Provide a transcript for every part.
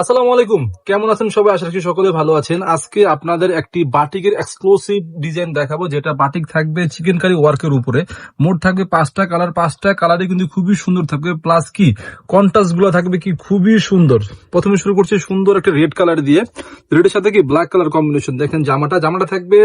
আসসালামু আলাইকুম। কেমন আছেন সবাই? আশা রাখি সকলে ভালো আছেন। আজকে আপনাদের একটি বাটিকের এক্সক্লুসিভ ডিজাইন দেখাবো, যেটা বাটিক থাকবে চিকেন কারি ওয়ার্কের উপরে। মোট থাকবে পাঁচটা কালার পাঁচটা কালারে কিন্তু খুবই সুন্দর থাকবে। প্লাস কি কন্ট্রাস্টগুলো থাকবে কি খুবই সুন্দর। প্রথমে শুরু করছি সুন্দর একটা রেড কালার দিয়ে। রেডের সাথে কি ব্ল্যাক কালার কম্বিনেশন দেখেন জামাটা। জামাটা থাকবে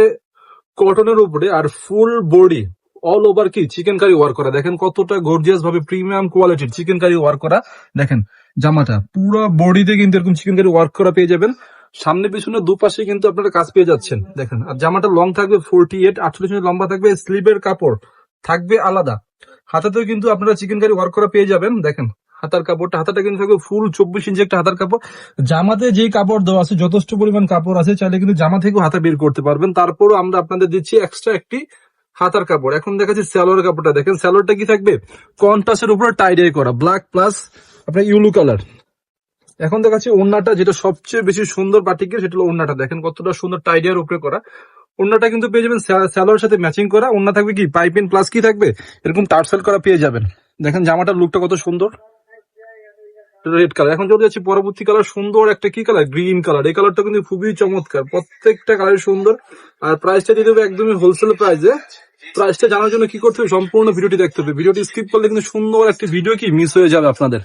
কটনের উপরে আর ফুল বডি অল ওভার কি? চিকেন কারি ওয়ার্ক করা। দেখেন কতটা গর্জিয়াস ভাবে প্রিমিয়াম কোয়ালিটির চিকেন কারি ওয়ার্ক করা। দেখেন, জামাটা পুরো বডিতে কিন্তু এরকম চিকেন কারি ওয়ার্ক করা পেয়ে যাবেন। সামনে পিছনে দুপাশে কিন্তু আপনারা কাজ পেয়ে যাচ্ছেন। দেখেন, আর জামাটা লং থাকবে ফোরটি এইট আটচল্লিশ লম্বা থাকবে স্লিভের কাপড় থাকবে আলাদা। হাতাতেও কিন্তু আপনারা চিকেন কারি ওয়ার্ক করা পেয়ে যাবেন। দেখেন, হাতার কাপড়টা, হাতাটা কিন্তু থাকবে ফুল চব্বিশ ইঞ্চি একটা হাতার কাপড়। জামাতে যে কাপড় দেওয়া আছে, যথেষ্ট পরিমাণ কাপড় আছে, চাইলে কিন্তু জামা থেকেও হাতা বের করতে পারবেন। তারপরও আমরা আপনাদের দিচ্ছি এক্সট্রা একটি হাতার কাপড়। এখন দেখাচ্ছি স্যালোয়ার কাপড়টা। দেখেন স্যালোয়ারটা কি থাকবে? কন্ট্রাস্টের উপরে টাইডাই করা। ব্ল্যাক প্লাস আপনার ইউলু কালার এখন দেখাচ্ছি ওন্নাটা যেটা সবচেয়ে বেশি সুন্দর বাটিকের সেটা হলো ওন্নাটা দেখেন, কতটা সুন্দর টাইডিয়ার উপরে করা। ওন্নাটা কিন্তু পেয়ে যাবেন স্যালোয়ার সাথে ম্যাচিং করা। ওন্না থাকবে কি? পাইপিন প্লাস কি থাকবে? এরকম টার্সেল করা পেয়ে যাবেন। দেখেন, জামাটার লুকটা কত সুন্দর। রেড কালার এখন চলে যাচ্ছি পরবর্তী কালার সুন্দর একটা কি কালার গ্রিন কালার এই কালারটা কিন্তু খুবই চমৎকার। প্রত্যেকটা কালার সুন্দর। আর প্রাইসটা দিয়ে দেবে একদমই হোলসেল প্রাইসে প্রাইসটা জানার জন্য কি করতে হবে? সম্পূর্ণ ভিডিওটি দেখতে হবে। ভিডিওটি স্কিপ করলে কিন্তু সুন্দর একটি ভিডিও কি মিস হয়ে যাবে আপনাদের।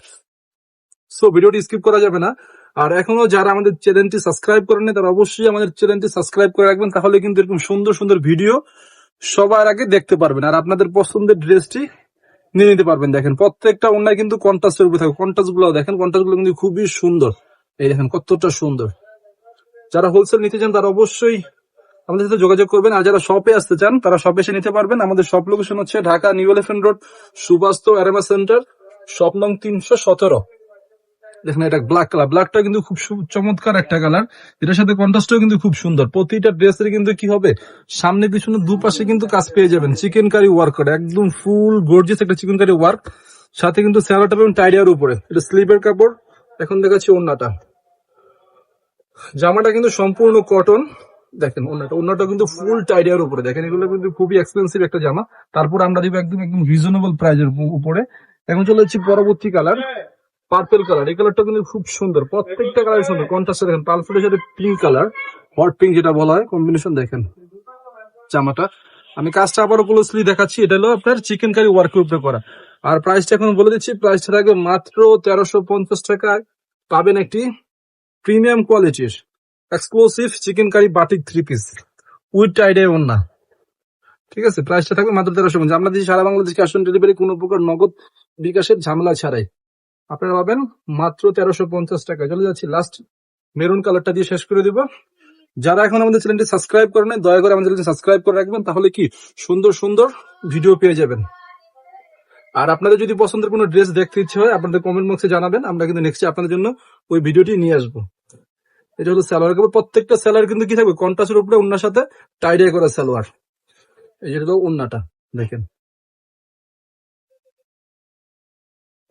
সো ভিডিওটি স্কিপ করা যাবে না। আর এখনও যারা আমাদের চ্যানেলটি সাবস্ক্রাইব করেনি তারা অবশ্যই আমাদের চ্যানেলটি সাবস্ক্রাইব করে রাখবেন। তাহলে কিন্তু এরকম সুন্দর সুন্দর ভিডিও সবার আগে দেখতে পারবেন। আর আপনাদের পছন্দের ড্রেসটি নিয়ে নিতে পারবেন। দেখেন, প্রত্যেকটা অন্যায় কিন্তু কন্ট্রাস্টের উপরে থাকে। কন্টাসগুলো দেখেন কন্টাসগুলো কিন্তু খুবই সুন্দর। এই দেখেন, কতটা সুন্দর। যারা হোলসেল নিতে চান, তারা অবশ্যই আমাদের সাথে যোগাযোগ করবেন। আর যারা শপে আসতে চান, তারা শপে এসে নিতে পারবেন। আমাদের শপ লোকেশন হচ্ছে ঢাকা নিউ এলিফেন্ট রোড, সুবাস্ত অ্যারেমা সেন্টার, শপ নং তিনশো সতেরো। দেখেন এটা ব্ল্যাক কালার ব্ল্যাকটা কিন্তু খুব চমৎকার একটা কালার এটার সাথে কন্ট্রাস্টও কিন্তু খুব সুন্দর। প্রতিটা ড্রেসের কিন্তু কি হবে? সামনে পিছনে দুপাশে কিন্তু কাজ পেয়ে যাবেন। চিকেন কারি ওয়ার্ক করে একদম ফুল গর্জিয়াস একটা চিকেন কারি ওয়ার্ক সাথে কিন্তু স্যালাটা পাবেন টাইডিয়ার উপরে। এটা স্লিপের কাপড়। এখন দেখাচ্ছি ওন্নাটা জামাটা কিন্তু সম্পূর্ণ কটন দেখেন ওন্নাটা ওন্নাটা কিন্তু ফুল টাইডিয়ার উপরে। দেখেন, এগুলো কিন্তু খুবই এক্সপেন্সিভ একটা জামা। তারপর আমরা দিব একদম একদম রিজনেবল প্রাইজের উপরে। এখন চলে যাচ্ছি পরবর্তী কালার পার্পেল কালার এই কালারটা কিন্তু খুব সুন্দর। প্রত্যেকটা কালার সুন্দর। কন্ট্রাস্টে দেখেন পার্পেলের সাথে পিঙ্ক কালার হট পিঙ্ক যেটা বলা হয় কম্বিনেশন দেখেন। জামাটা। আমি কাজটা আবারও ক্লোজলি দেখাচ্ছি, এটা হলো আপনার চিকেন কারি ওয়ার্কের উপরে করা। আর প্রাইসটা এখন বলে দিচ্ছি প্রাইসটা থাকবে মাত্র তেরোশো পঞ্চাশ টাকায়। পাবেন একটি প্রিমিয়াম কোয়ালিটির exclusive chicken curry batik three piece with tie dye ওন্না ঠিক আছে? প্রাইসটা থাকবে মাত্র তেরোশো পঞ্চাশ। আমরা দিচ্ছি সারা বাংলাদেশ ক্যাশ অন ডেলিভারি কোনো প্রকার নগদ বিকাশের ঝামেলা ছাড়াই আপনারা পাবেন মাত্র তেরোশো পঞ্চাশ টাকা। চলে যাচ্ছি লাস্ট মেরুন কালারটা দিয়ে শেষ করে দিব। যারা এখন আমাদের চ্যানেলটি সাবস্ক্রাইব করে নেয় দয়া করে আমাদের চ্যানেলটি সাবস্ক্রাইব করে রাখবেন, তাহলে কি সুন্দর সুন্দর ভিডিও পেয়ে যাবেন। আর আপনাদের যদি পছন্দের কোনো ড্রেস দেখতে ইচ্ছে হয়, আপনাদের কমেন্ট বক্সে জানাবেন, আমরা কিন্তু নেক্সট আপনাদের জন্য ওই ভিডিওটি নিয়ে আসব। এটা হলো স্যালোয়ার কাপড়, প্রত্যেকটা স্যালোয়ার কিন্তু কি থাকবে? কন্ট্রাস্টের উপরে অন্যার সাথে টাইডাই করা স্যালোয়ার এই যেটা তো অন্যটা দেখেন।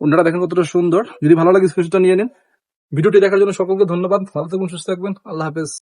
অন্যটা দেখেন কতটা সুন্দর। যদি ভালো লাগে স্পেশটা নিয়ে নিন। ভিডিওটি দেখার জন্য সকলকে ধন্যবাদ। ভালো থাকবেন সুস্থ থাকবেন। আল্লাহ হাফেজ।